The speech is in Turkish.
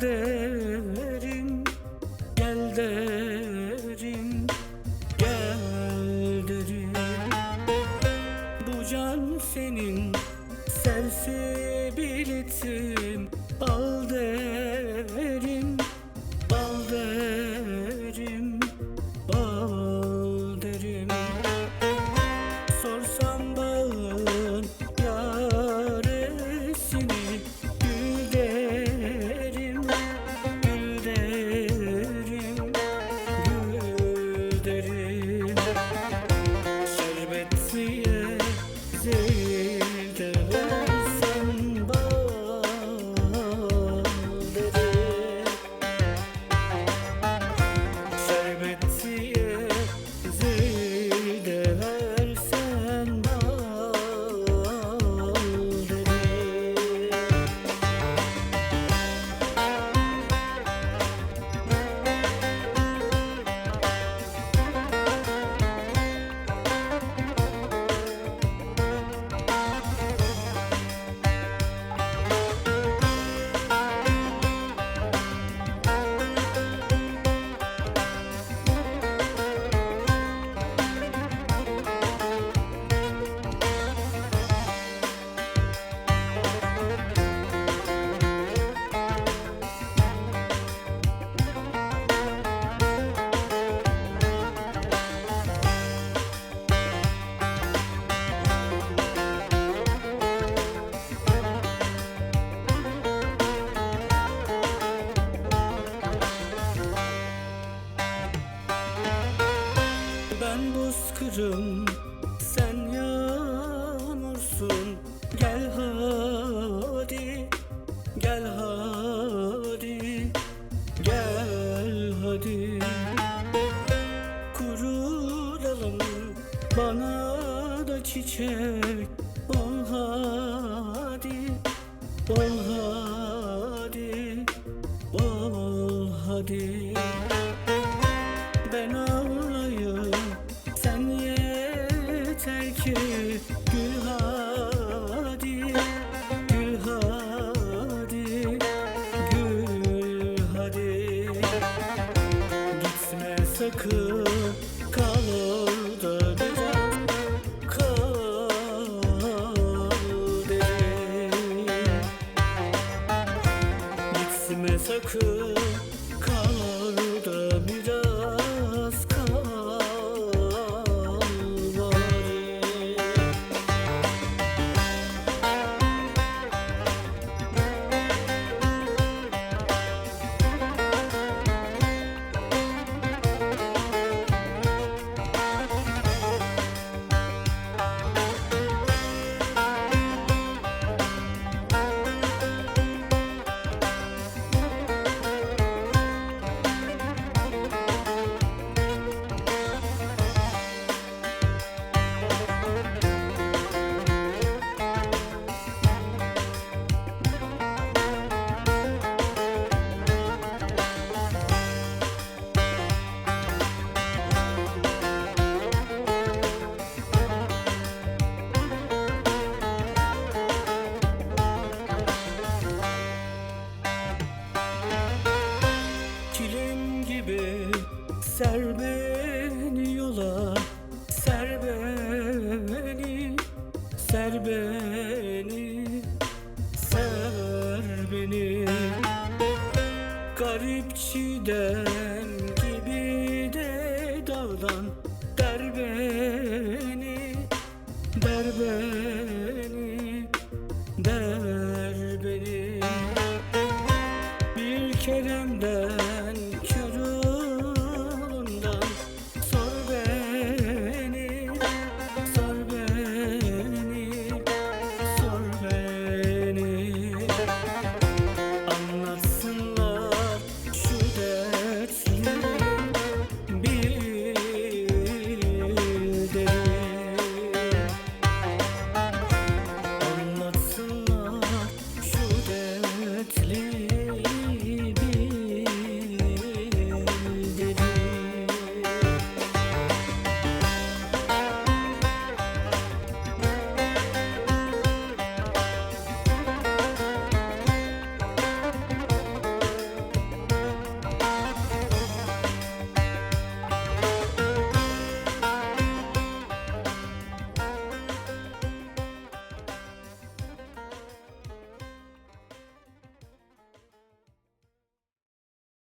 de çiçek Ol hadi Ol hadi Ol Sen yeter ki Gül hadi Gül Gitme sakın Kal Gitme sakın ser beni, ser beni. Garip çiğdem gibi de davran Der beni, der beni,